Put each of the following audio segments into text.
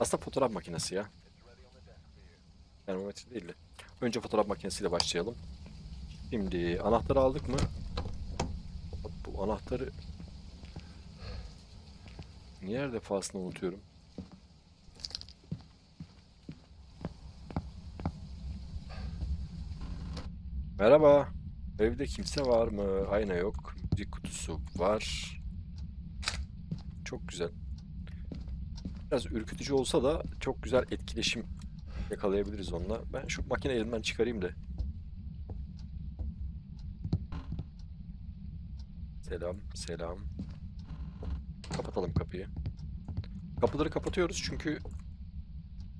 Aslında fotoğraf makinesi ya. Termometre değil de. Önce fotoğraf makinesiyle başlayalım. Şimdi anahtarı aldık mı? Bu anahtarı niye her unutuyorum? Merhaba. Evde kimse var mı? Ayna yok. Bir kutusu var. Çok güzel. Biraz ürkütücü olsa da çok güzel etkileşim yakalayabiliriz onunla. Ben şu makine elimden çıkarayım da. Selam, selam. Kapatalım kapıyı. Kapıları kapatıyoruz çünkü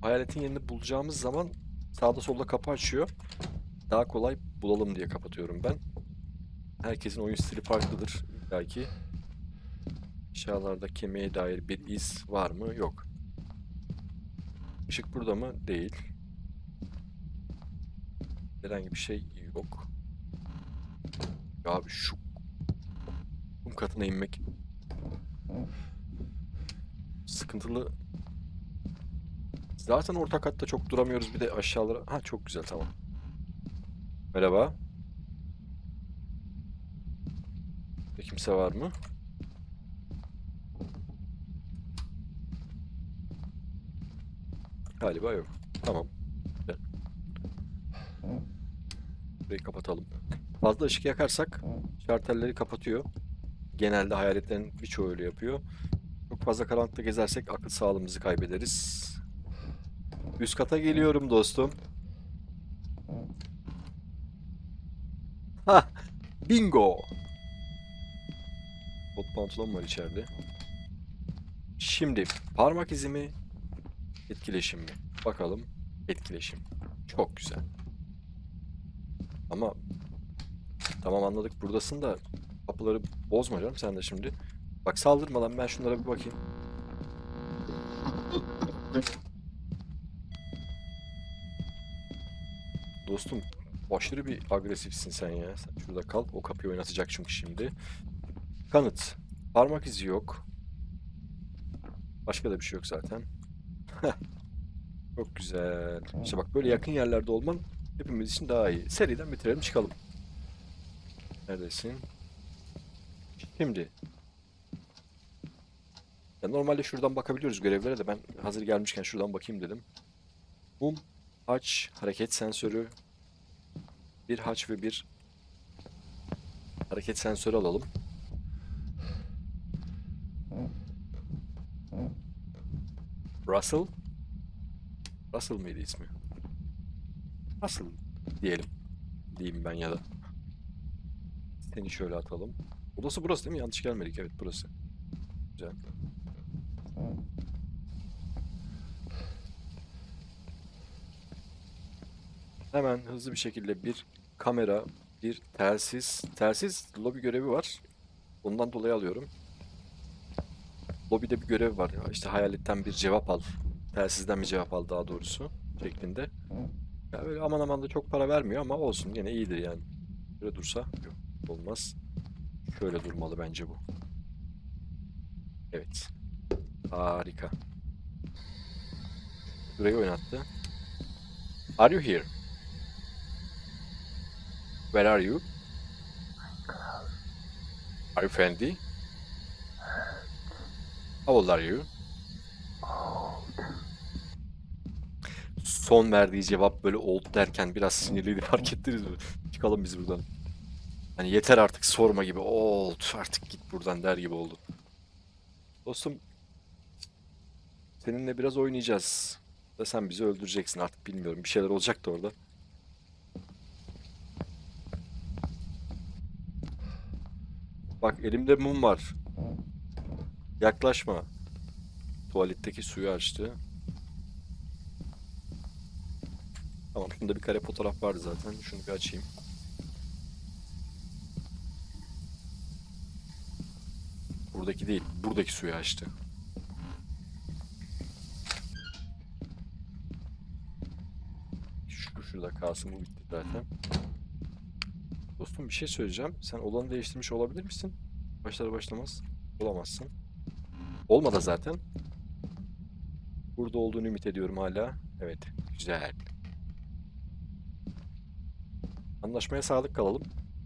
hayaletin yerini bulacağımız zaman sağda solda kapı açıyor. Daha kolay bulalım diye kapatıyorum ben. Herkesin oyun stili farklıdır belki. Eşyalarda kemiğe dair bir iz var mı? Yok. Işık burada mı? Değil. Herhangi bir şey yok. Ya abi şu kum katına inmek sıkıntılı. Zaten orta katta çok duramıyoruz bir de aşağılara. Ha çok güzel tamam. Merhaba. Burada kimse var mı? Galiba yok. Tamam. Güzel. Burayı kapatalım. Fazla ışık yakarsak şartelleri kapatıyor. Genelde hayaletlerin birçoğu öyle yapıyor. Çok fazla karanlıkta gezersek akıl sağlığımızı kaybederiz. Üst kata geliyorum dostum. Ha, bingo. Kot pantolon var içeride. Şimdi parmak izi mi? Etkileşim mi? Bakalım. Etkileşim. Çok güzel. Ama tamam anladık buradasın da kapıları bozma canım sen de şimdi. Bak saldırma lan ben şunlara bir bakayım. Dostum aşırı bir agresifsin sen ya. Sen şurada kal. O kapıyı oynatacak çünkü şimdi. Kanıt. Parmak izi yok. Başka da bir şey yok zaten. Çok güzel. İşte bak böyle yakın yerlerde olman hepimiz için daha iyi. Seriden bitirelim çıkalım. Neredesin? Şimdi. Ya normalde şuradan bakabiliyoruz görevlere de ben hazır gelmişken şuradan bakayım dedim. Mum, haç, hareket sensörü, bir haç ve bir hareket sensörü alalım. Russell? Russell mıydı ismi? Russell diyelim. Diyeyim ben ya da. Seni şöyle atalım. Odası burası değil mi? Yanlış gelmedik. Evet burası. Güzel. Hemen hızlı bir şekilde bir kamera, bir telsiz. Telsiz lobi görevi var. Ondan dolayı alıyorum. Lobide bir görev var. ya, İşte hayaletten bir cevap al. Telsizden bir cevap al daha doğrusu. Şeklinde. Ya böyle aman aman da çok para vermiyor ama olsun. Yine iyidir yani. Böyle dursa yok olmaz. Şöyle durmalı bence bu. Evet. Harika. Burayı oynattı. Are you here? Where are you? Are you friendly? How old are you? Son verdiği cevap böyle old derken biraz sinirliydi fark ettiniz mi? Çıkalım biz buradan. Hani yeter artık sorma gibi old artık git buradan der gibi oldu. Dostum seninle biraz oynayacağız. Da sen bizi öldüreceksin artık bilmiyorum. Bir şeyler olacak da orada. Bak elimde mum var. Yaklaşma. Tuvaletteki suyu açtı. Tamam şunda bir kare fotoğraf vardı zaten. Şunu bir açayım. Buradaki değil, buradaki suyu açtı. Şu şurada kalsın bu bitti zaten. Dostum bir şey söyleyeceğim. Sen olanı değiştirmiş olabilir misin? Başlar başlamaz. Olamazsın. Olmadı zaten. Burada olduğunu ümit ediyorum hala. Evet, güzel. Anlaşmaya sadık kalalım.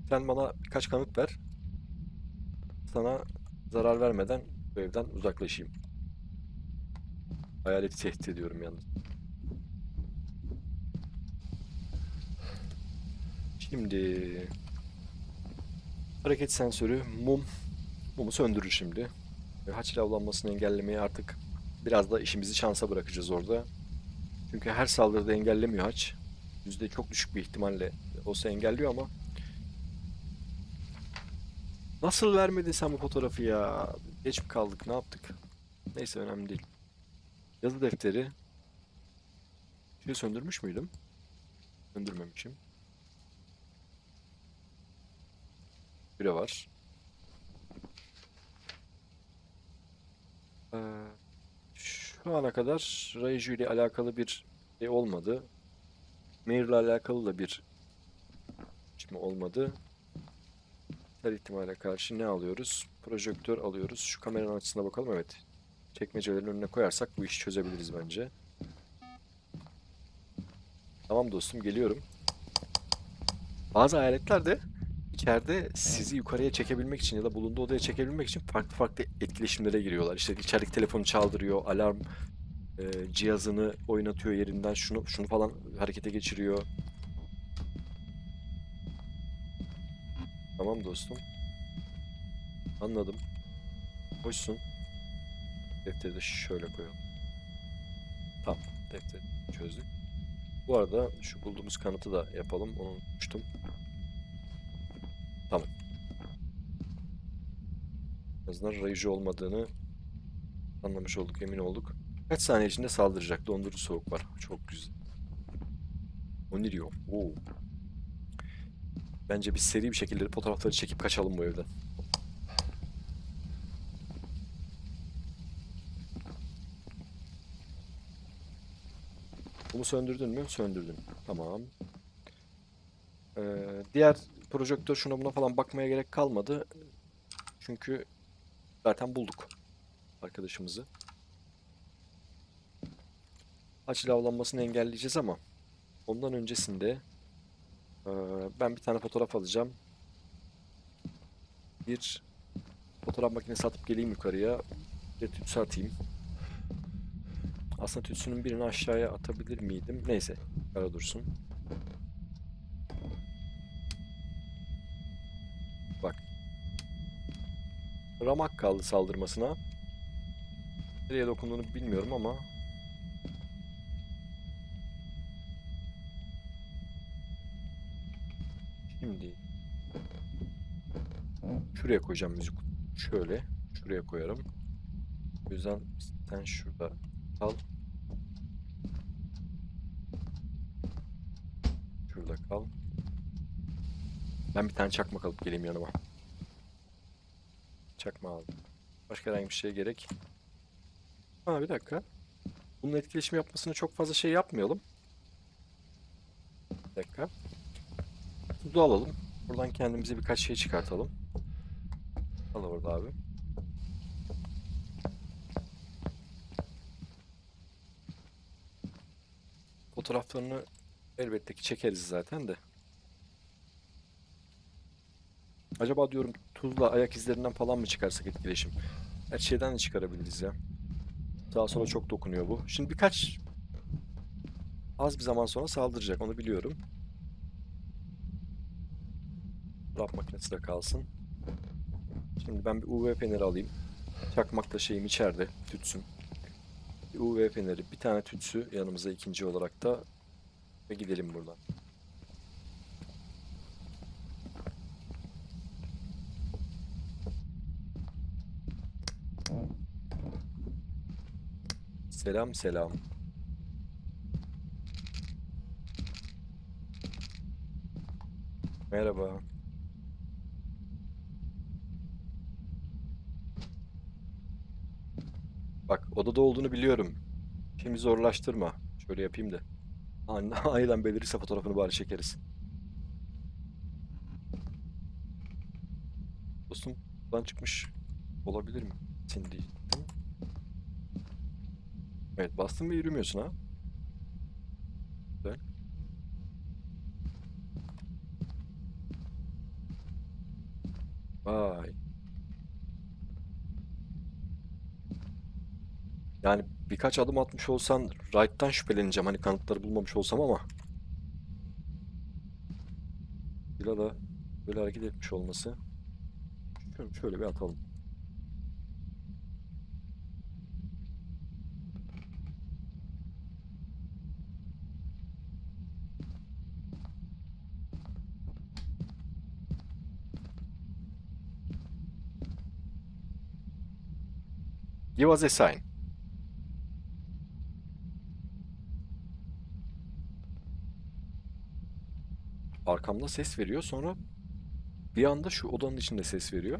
Sen bana birkaç kanıt ver. Sana zarar vermeden bu evden uzaklaşayım. Hayaleti tehdit ediyorum yalnız. Şimdi hareket sensörü mum mumu söndürür şimdi. Ve Haçlı avlanmasını engellemeye artık biraz da işimizi şansa bırakacağız orada. Çünkü her saldırıda engellemiyor haç. Yüzde çok düşük bir ihtimalle olsa engelliyor ama Nasıl vermedin sen bu fotoğrafı ya? Geç mi kaldık? Ne yaptık? Neyse önemli değil. Yazı defteri. Şunu söndürmüş müydüm? Söndürmemişim. Bire var. Ee, şu ana kadar Raiju ile alakalı bir şey olmadı. Mail ile alakalı da bir şimdi olmadı. Her ihtimale karşı ne alıyoruz? Projektör alıyoruz. Şu kameranın açısına bakalım. Evet. Çekmecelerin önüne koyarsak bu işi çözebiliriz bence. Tamam dostum geliyorum. Bazı aletler de içeride sizi yukarıya çekebilmek için ya da bulunduğu odaya çekebilmek için farklı farklı etkileşimlere giriyorlar. İşte içerideki telefonu çaldırıyor, alarm e, cihazını oynatıyor yerinden, şunu şunu falan harekete geçiriyor. Tamam dostum. Anladım. Hoşsun. Defteri de şöyle koyalım. Tamam. Defteri çözdük. Bu arada şu bulduğumuz kanıtı da yapalım. Onu unutmuştum. Tamam. En azından rayıcı olmadığını anlamış olduk, emin olduk. Kaç saniye içinde saldıracak? Dondurucu soğuk var. Çok güzel. Onirio. Oo. Bence biz seri bir şekilde fotoğrafları çekip kaçalım bu evden. Bunu söndürdün mü? Söndürdün. Tamam. Ee, diğer projektör şuna buna falan bakmaya gerek kalmadı. Çünkü zaten bulduk arkadaşımızı. Açıl avlanmasını engelleyeceğiz ama ondan öncesinde ee, ben bir tane fotoğraf alacağım. Bir fotoğraf makinesi atıp geleyim yukarıya. De tütsü atayım. Aslında tütsünün birini aşağıya atabilir miydim? Neyse. Ara dursun. Bak. Ramak kaldı saldırmasına. Nereye dokunduğunu bilmiyorum ama Şimdi şuraya koyacağım müzik. Şöyle şuraya koyarım. O yüzden sen şurada kal. Şurada kal. Ben bir tane çakmak alıp geleyim yanıma. Çakma aldım. Başka herhangi bir şeye gerek. Ha bir dakika. Bunun etkileşim yapmasını çok fazla şey yapmayalım. Bir dakika. Tuzu alalım. Buradan kendimize birkaç şey çıkartalım. Al orada abi. Fotoğraflarını elbette ki çekeriz zaten de. Acaba diyorum tuzla ayak izlerinden falan mı çıkarsak etkileşim? Her şeyden de çıkarabiliriz ya. Sağa sola çok dokunuyor bu. Şimdi birkaç az bir zaman sonra saldıracak onu biliyorum. Raf makinesi de kalsın. Şimdi ben bir UV feneri alayım. Çakmakla şeyim içeride. Tütsüm. Bir UV feneri. Bir tane tütsü yanımıza ikinci olarak da. Ve gidelim buradan. Selam selam. Merhaba. Bak odada olduğunu biliyorum. Şimdi zorlaştırma. Şöyle yapayım da. An- Aniden belirirse fotoğrafını bari çekeriz. Dostum buradan çıkmış olabilir mi? Cindy. Evet bastın ve yürümüyorsun ha. Güzel. Vay. Yani birkaç adım atmış olsan right'tan şüpheleneceğim hani kanıtları bulmamış olsam ama Bila da böyle hareket etmiş olması. Şöyle, şöyle bir atalım. Give us a sign. Arkamda ses veriyor sonra bir anda şu odanın içinde ses veriyor.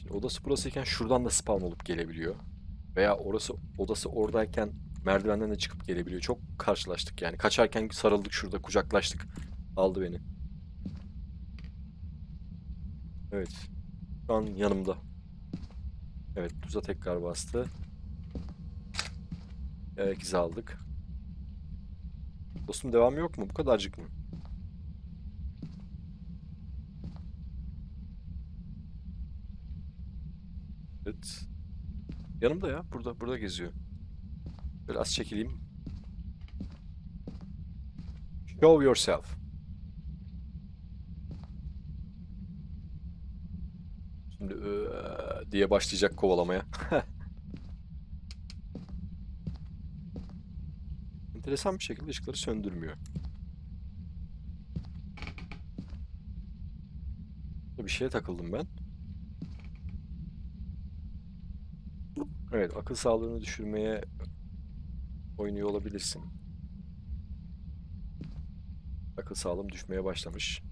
Şimdi odası burasıyken şuradan da spawn olup gelebiliyor. Veya orası odası oradayken merdivenden de çıkıp gelebiliyor. Çok karşılaştık yani. Kaçarken sarıldık şurada kucaklaştık. Aldı beni. Evet. Şu an yanımda. Evet tuza tekrar bastı. Ayak izi aldık. Dostum devamı yok mu? Bu kadarcık mı? Evet. Yanımda ya. Burada burada geziyor. Böyle az çekileyim. Show yourself. Şimdi "Iıı" diye başlayacak kovalamaya. Enteresan bir şekilde ışıkları söndürmüyor. Bir şeye takıldım ben. Evet, akıl sağlığını düşürmeye oynuyor olabilirsin. Akıl sağlığım düşmeye başlamış.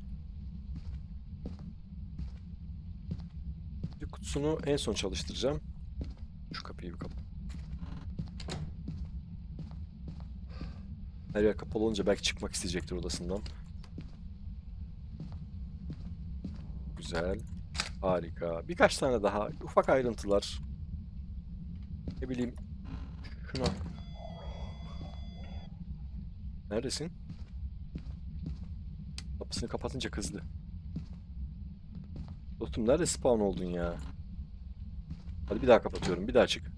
Bir kutusunu en son çalıştıracağım. Şu kapıyı bir kapat. Her yer kapalı olunca belki çıkmak isteyecektir odasından. Güzel. Harika. Birkaç tane daha ufak ayrıntılar. Ne bileyim. Şuna. Neredesin? Kapısını kapatınca kızdı. Dostum nerede spawn oldun ya? Hadi bir daha kapatıyorum. Bir daha çık.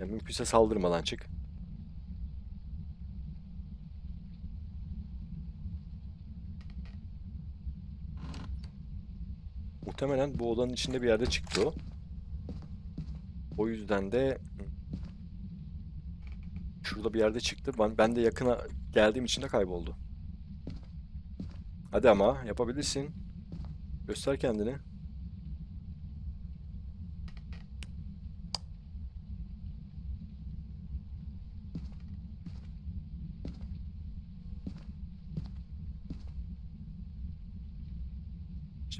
Yani mümkünse saldırmadan çık. Muhtemelen bu odanın içinde bir yerde çıktı o. O yüzden de şurada bir yerde çıktı. Ben, ben de yakına geldiğim için de kayboldu. Hadi ama yapabilirsin. Göster kendini.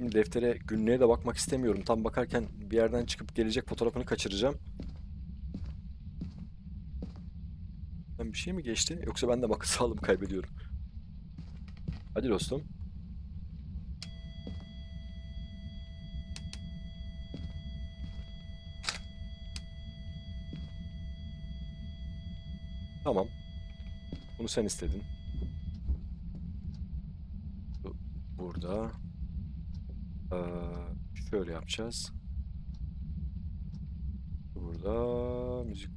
Şimdi deftere günlüğe de bakmak istemiyorum. Tam bakarken bir yerden çıkıp gelecek fotoğrafını kaçıracağım. Ben bir şey mi geçti? Yoksa ben de bakı sağlığımı kaybediyorum. Hadi dostum. Tamam. Bunu sen istedin. Bu- Burada. Ee, şöyle yapacağız. Burada müzik.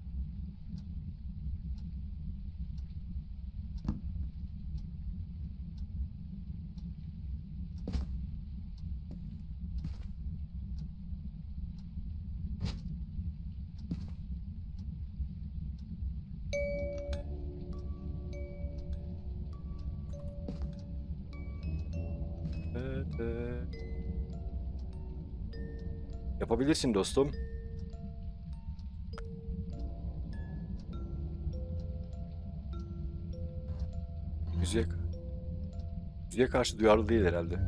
Evet. Yapabilirsin dostum. Müziğe, müziğe karşı duyarlı değil herhalde.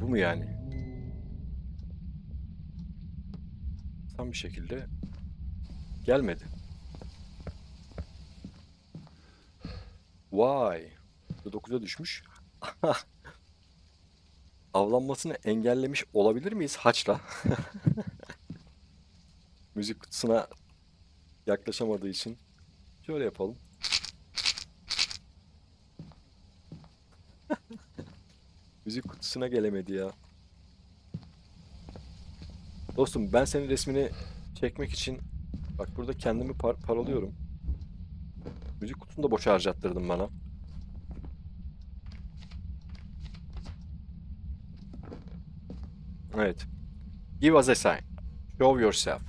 Bu mu yani? Tam bir şekilde gelmedi. Vay. 9'a düşmüş. Avlanmasını engellemiş olabilir miyiz haçla? Müzik kutusuna yaklaşamadığı için. Şöyle yapalım. Müzik kutusuna gelemedi ya. Dostum ben senin resmini çekmek için bak burada kendimi par paralıyorum. Müzik kutusunu da boşa harcattırdın bana. Evet. Give us a sign. Show yourself.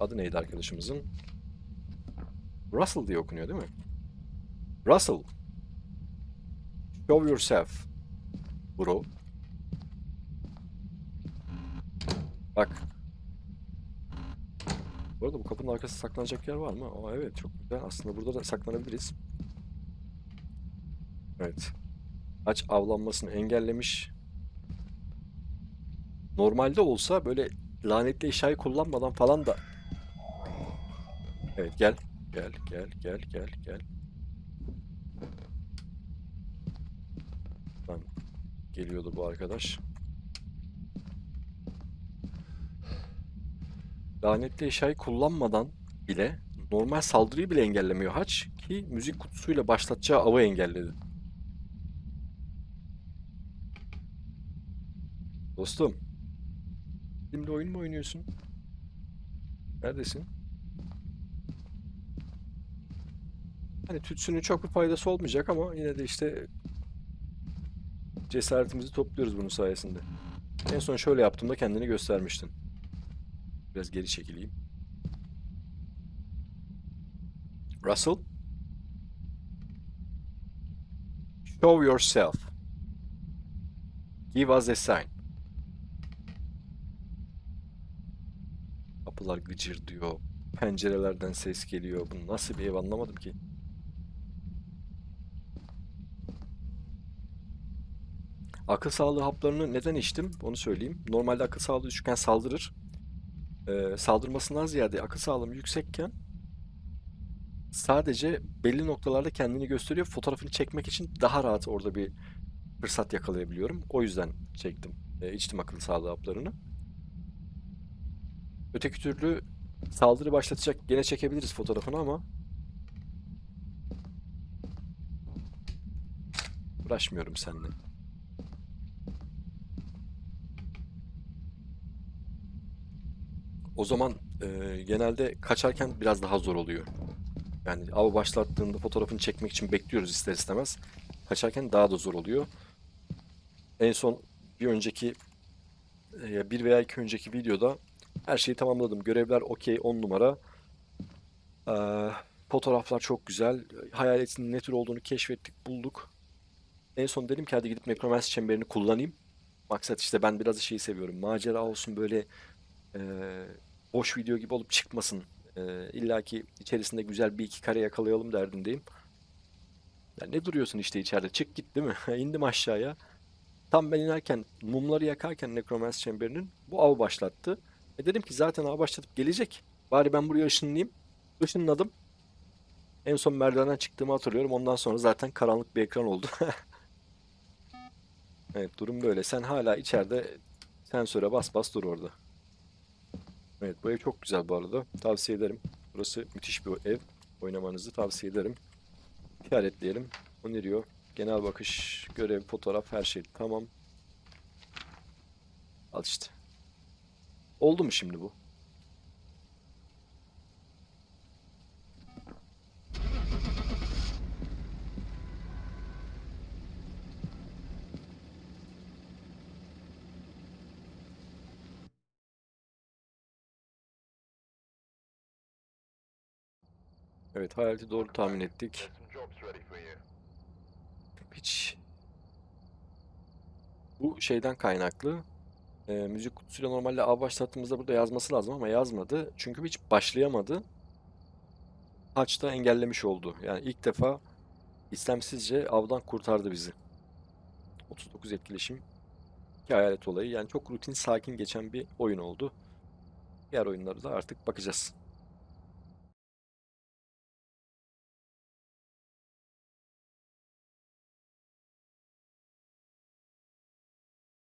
Adı neydi arkadaşımızın? Russell diye okunuyor değil mi? Russell. Show yourself. Bro. Bak. Bu arada bu kapının arkasında saklanacak yer var mı? Aa evet çok güzel. Aslında burada da saklanabiliriz. Evet. Aç avlanmasını engellemiş. Normalde olsa böyle lanetli eşyayı kullanmadan falan da... Evet gel. Gel gel gel gel gel. Lan geliyordu bu arkadaş. Lanetli eşyayı kullanmadan bile normal saldırıyı bile engellemiyor haç ki müzik kutusuyla başlatacağı avı engelledi. Dostum. Şimdi oyun mu oynuyorsun? Neredesin? Hani tütsünün çok bir faydası olmayacak ama yine de işte cesaretimizi topluyoruz bunun sayesinde. En son şöyle yaptığımda kendini göstermiştin. Biraz geri çekileyim. Russell? Show yourself. Give us a sign. Kapılar gıcır diyor. Pencerelerden ses geliyor. Bu nasıl bir ev anlamadım ki. Akıl sağlığı haplarını neden içtim? Onu söyleyeyim. Normalde akıl sağlığı düşükken saldırır. Ee, saldırmasından ziyade akıl sağlığım yüksekken sadece belli noktalarda kendini gösteriyor. Fotoğrafını çekmek için daha rahat orada bir fırsat yakalayabiliyorum. O yüzden çektim. E, içtim akıl sağlığı haplarını. Öteki türlü saldırı başlatacak gene çekebiliriz fotoğrafını ama uğraşmıyorum seninle. O zaman e, genelde kaçarken biraz daha zor oluyor. Yani av başlattığında fotoğrafını çekmek için bekliyoruz ister istemez. Kaçarken daha da zor oluyor. En son bir önceki e, bir veya iki önceki videoda her şeyi tamamladım. Görevler okey 10 numara. Ee, fotoğraflar çok güzel. Hayaletin ne tür olduğunu keşfettik, bulduk. En son dedim ki hadi gidip Necromancy çemberini kullanayım. Maksat işte ben biraz şeyi seviyorum. Macera olsun böyle e, boş video gibi olup çıkmasın. E, İlla ki içerisinde güzel bir iki kare yakalayalım derdindeyim. Ya ne duruyorsun işte içeride? Çık git değil mi? İndim aşağıya. Tam ben inerken mumları yakarken Necromancy çemberinin bu av başlattı. E dedim ki zaten av başlatıp gelecek. Bari ben buraya ışınlayayım. Işınladım. En son merdivenden çıktığımı hatırlıyorum. Ondan sonra zaten karanlık bir ekran oldu. Evet durum böyle. Sen hala içeride sensöre bas bas dur orada. Evet bu ev çok güzel bu arada. Tavsiye ederim. Burası müthiş bir ev. Oynamanızı tavsiye ederim. İşaretleyelim. Öneriyor. Genel bakış, görev, fotoğraf her şey tamam. Al işte. Oldu mu şimdi bu? Evet hayaleti doğru tahmin ettik. Hiç bu şeyden kaynaklı. Ee, müzik kutusuyla normalde av başlattığımızda burada yazması lazım ama yazmadı. Çünkü hiç başlayamadı. Haçta engellemiş oldu. Yani ilk defa istemsizce avdan kurtardı bizi. 39 etkileşim. İki hayalet olayı. Yani çok rutin, sakin geçen bir oyun oldu. Diğer oyunları da artık bakacağız.